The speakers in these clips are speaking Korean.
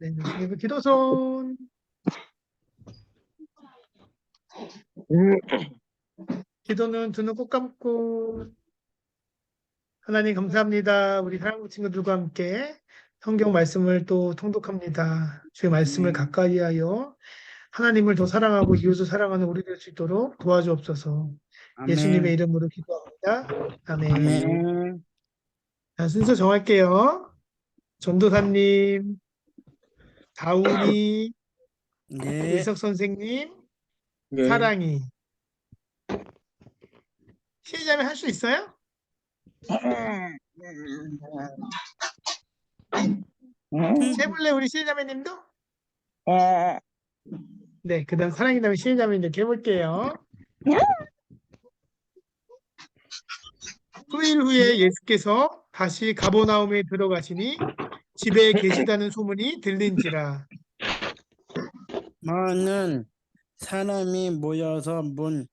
네, 그리고 기도손. 기도는 두 눈 꼭 감고 하나님 감사합니다. 우리 사랑하는 친구들과 함께 성경 말씀을 또 통독합니다. 주의 말씀을 가까이 하여 하나님을 더 사랑하고 이웃을 사랑하는 우리 될 수 있도록 도와주옵소서. 예수님의 이름으로 기도합니다. 아멘. 아멘. 자, 순서 정할게요. 전도사님, 다운이, 네. 이석 선생님, 네. 사랑이. 시작하면 할수 있어요? 세블레 우리 시자매님도? 네, 그 다음 사랑이 다음에 시자매 이렇게 해볼게요. 후일 후에 예수께서 다시 가보나움에 들어가시니 집에 계시다는 소문이 들린지라. 많은 사람이 모여서 문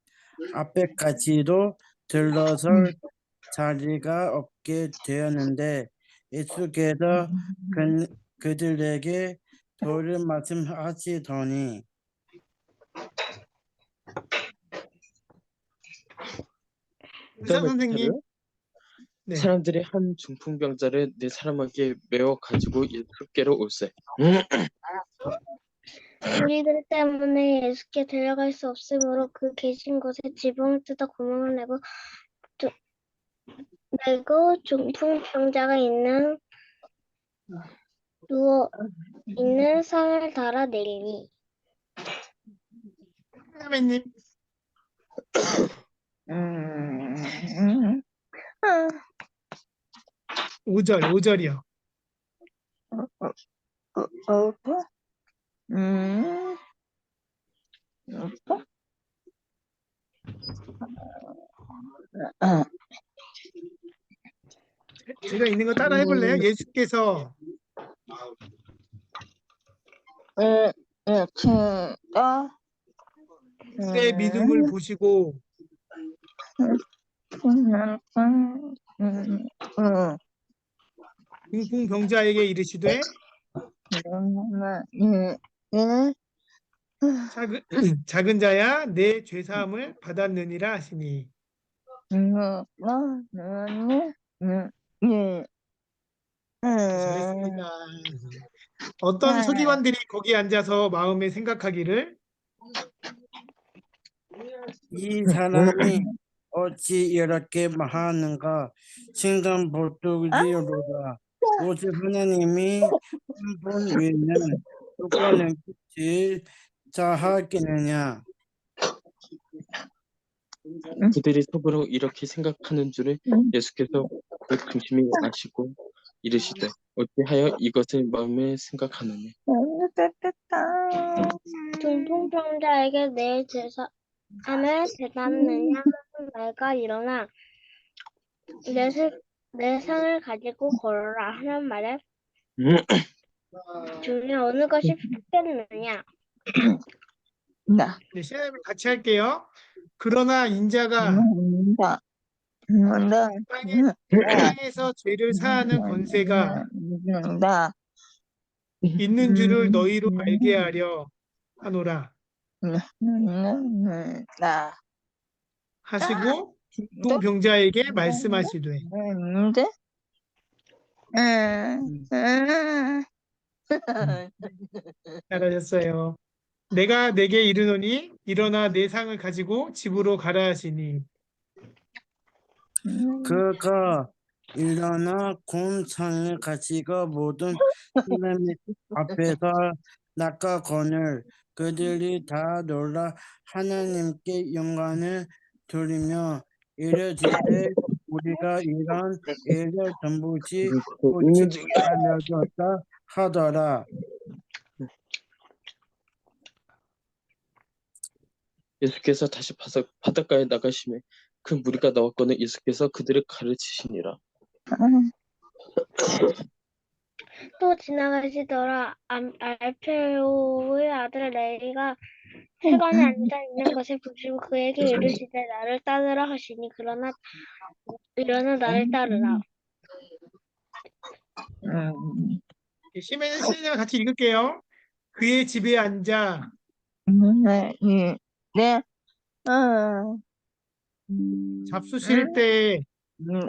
앞에까지도 들러설 자리가 없게 되었는데 예수께서 그, 그들에게 도를 말씀하시더니 의사 선생님, 네. 사람들이 한 중풍병자를 네 사람에게 메어 가지고 예수께로 올세. 아, 우리들 때문에 예수께 데려갈 수 없으므로 그 계신 곳에 지붕을 뜯어 구멍을 내고 두- 내고 중풍병자가 있는 누워 있는 상을 달아 내리니 하나님. 음, 음, 아, 5절, 5절이요. 오빠? 음, 오빠? 제가 있는 거 따라 해볼래요? 예수께서 예, 예, 친가? 내 믿음을 보시고 음, 음, 음, 음, 중풍병자에게 이르시되 작은, 작은 자야 내 죄사함을 받았느니라 하시니. 잘했습니다. 어떤 서기관들이 거기 앉아서 마음에 생각하기를? 이 사람이 어찌 이렇게 말하는가? 신간 보뚜기로다 오직 하나님이 한분 외에는 누구는 끝이 자하겠느냐? 그들이 속으로 이렇게 생각하는 줄을 예수께서 그 중심이 아시고 이르시되 어찌하여 이것을 마음에 생각하느냐. 중풍병자에게 내 죄사함을 대담느냐? 하는 말과 일어나 내, 세- 내 상을 가지고 걸어라. 하는 말에 중에 어느 것이 fic겠느냐? 네, 시작을 같이 할게요. 그러나 인자가 땅에, 땅에서 죄를 사하는 권세가 있는 줄을 너희로 알게 하려 하노라. 하시고 중풍병자에게 말씀하시되. 잘하셨어요. 내가 내게 이르노니 일어나 내 상을 가지고 집으로 가라 하시니. 그가 일어나 곰 상을 가지고 모든 앞에서 낚아거늘 그들이 다 놀라 하나님께 영광을 돌리며 이르짖되 우리가 이런 일을 전부지 오직 알려줬다 하더라 예수께서 다시 바삭, 바닷가에 나가심에 그 무리가 나왔거늘 예수께서 그들을 가르치시니라. 또 지나가시더라 알- 알페오의 아들 레이가 해관에 앉아 있는 것을 보시고 그에게 이르시되 나를 따르라 하시니 그러나 일어나 나를 따르라. 시면 시인이랑 같이 읽을게요. 그의 집에 앉아. 네, 네, 네, 어, 음, 잡수실 때 음,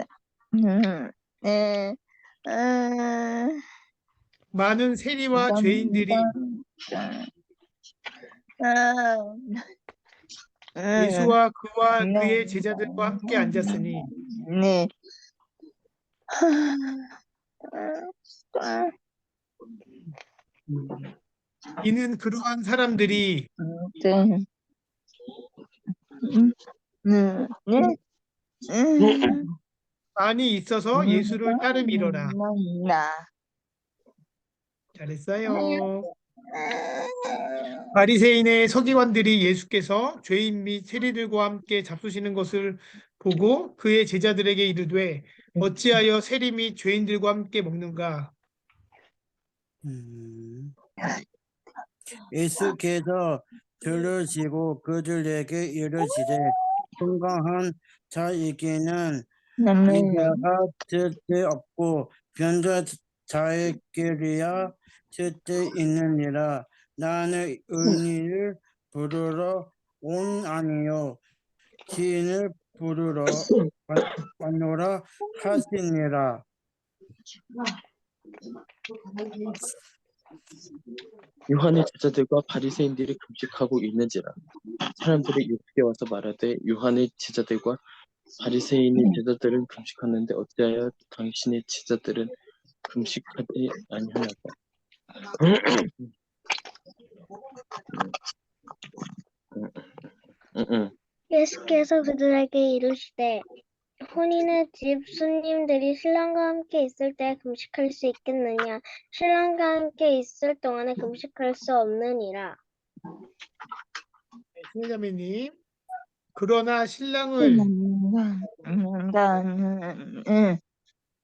음, 네, 어, 많은 세리와 죄인들이 어, 예수와 그와 네. 그의 제자들과 함께 앉았으니 네. 이는 그러한 사람들이 네. 음, 네, 네. 음, 많이 있어서 예수를 따름이로라. 나. 잘했어요. 바리새인의 서기관들이 예수께서 죄인 및 세리들과 함께 잡수시는 것을 보고 그의 제자들에게 이르되 어찌하여 세리 및 죄인들과 함께 먹는가? 음. 예수께서 들으시고 그들에게 이르시되 건강한 자에게는 이자가 쓸데없고 변자 자에게야 쓸데있느니라. 나는 의인을 부르러 온 아니요. 지인을 부르러 왔- 왔노라 하시니라. 요한의 제자들과 바리새인들이 금식하고 있는지라. 사람들이 예수께 와서 말하되 요한의 제자들과 바리새인의 제자들은 금식하는데 어찌하여 당신의 제자들은 금식하지 응. 예수께서 그들에게 이르시되 혼인의 집 손님들이 신랑과 함께 있을 때 금식할 수 있겠느냐? 신랑과 함께 있을 동안에 금식할 수 없느니라. 신자매님. 그러나 신랑을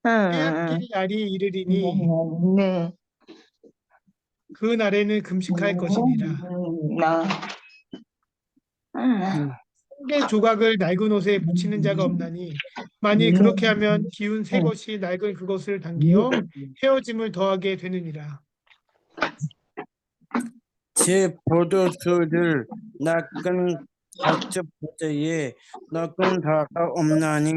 빼앗길 날이 이르리니 네. 그 날에는 금식할 것이니라. 나. 새 조각을 낡은 옷에 묻히는 자가 없나니 만일 그렇게 하면 기운 새 것이 낡은 그것을 당기어 헤어짐을 더하게 되느니라. 제 포도주를 낚은 가축부대에 낚은 자가 없나니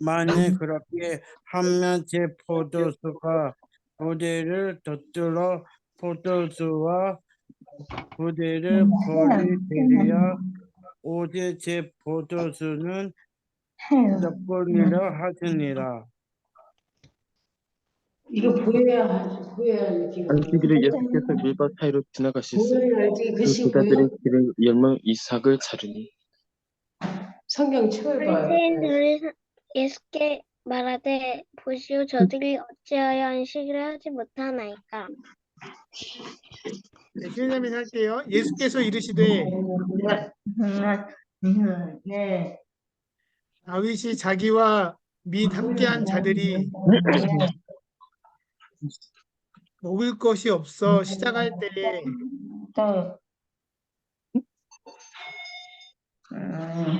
만일 그렇게 하면 제 포도수가 부대를 덧들어 포도주와 부대를 버리되리야 오직 제 포도주는 엿보리라 하시니라 이거 보여야 하지, 보여야 이렇게. 안식일에 예수께서 밀밭 사이로 지나가시으 보여야지 그 보여. 길을 열면 이삭을 자르니 성경 책을 봐요. 예수께 말하되 보시오 저들이 어찌하여 안식일을 하지 못하나이까 네, 신자매 할게요. 예수께서 이르시되 네. 다윗이 자기와 및 함께한 자들이 먹을 것이 없어 시작할 때에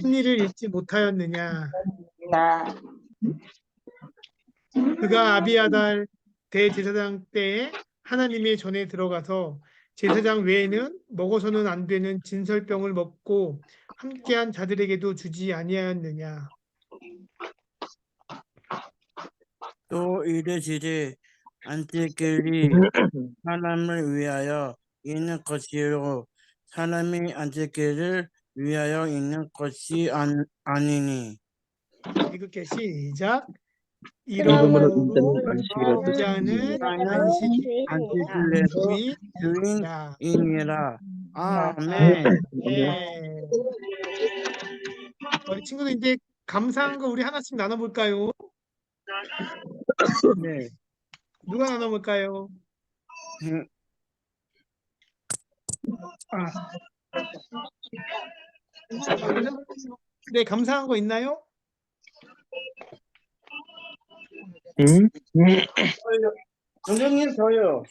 승리를 잃지 못하였느냐? 나. 그가 아비아달 대제사장 때에 하나님의 전에 들어가서 제사장 외에는 먹어서는 안 되는 진설병을 먹고 함께한 자들에게도 주지 아니하였느냐? 또 이르시되 안티길이 사람을 위하여 있는 것이요 사람이 안티길을 위하여 있는 것이 안, 아니니 읽을게 시작. 이러므로 이러므로 인자는 안식일을 자는 나는 안식이 안티길에서 주인이다. 주인이니라 아멘 예. 우리 친구들 이제 감사한 거 우리 하나씩 나눠볼까요? 네. 누가 나눠볼까요? 음, 네, 감사한 거 있나요? 응? 선생님 저요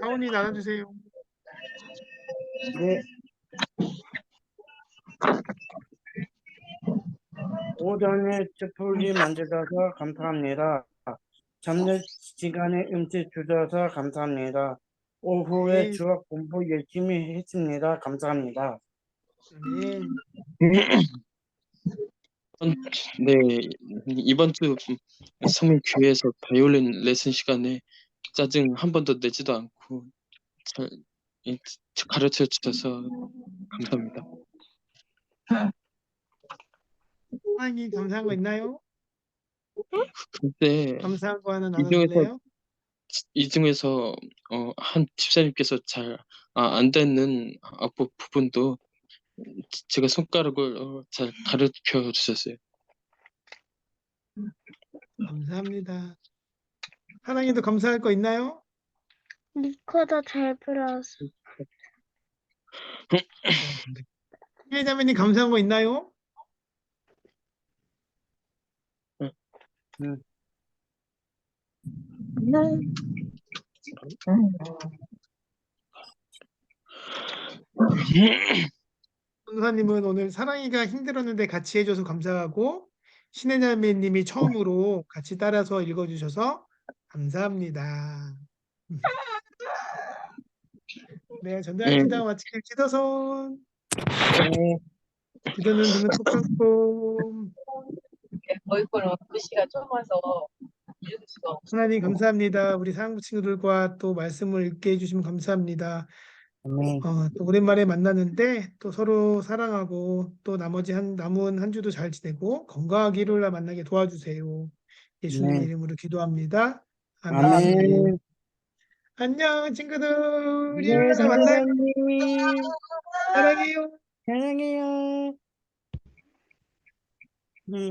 가온이 나눠주세요. 네. 오전에 쭈플리 만들어서 감사합니다. 잠들 시간에 음식 주셔서 감사합니다. 오후에 네. 수학 공부 열심히 했습니다. 감사합니다. 아멘. 네, 이번 주 성민 교회에서 바이올린 레슨 시간에 짜증 한 번도 내지도 않고 잘 이- 가르쳐 주셔서 감사합니다. 하나님 감사한 거 있나요? 근데 감사한 거 하나 이 중에서 나눠줄래요? 이 중에서 어, 한 집사님께서 잘 안 되는 악보 부분도 제가 손가락을 어, 잘 가르쳐 주셨어요. 감사합니다. 하나님도 감사할 거 있나요? 리코더 잘 불어서. 회자매님 감사한 거 있나요? 선사님은 오늘 사랑이가 힘들었는데 같이 해줘서 감사하고 신혜자매님이 처음으로 같이 따라서 읽어주셔서 감사합니다. 네, 전달합니다. 마치길 기도손. 기도는 눈을 꼭 감고 거의 거는 글씨가 좁아서 읽을 수가 없어. 하나님 감사합니다. 우리 사랑부 친구들과 또 말씀을 읽게 해주시면 감사합니다. 아멘. 어, 또 오랜만에 만났는데 또 서로 사랑하고 또 나머지 한 남은 한 주도 잘 지내고 건강하기를 만나게 도와주세요. 예수님의 네. 이름으로 기도합니다. 아멘. 아멘. 안녕 친구들. 우리 네, 일요일에 만나요. 선생님. 사랑해요. 사랑해요.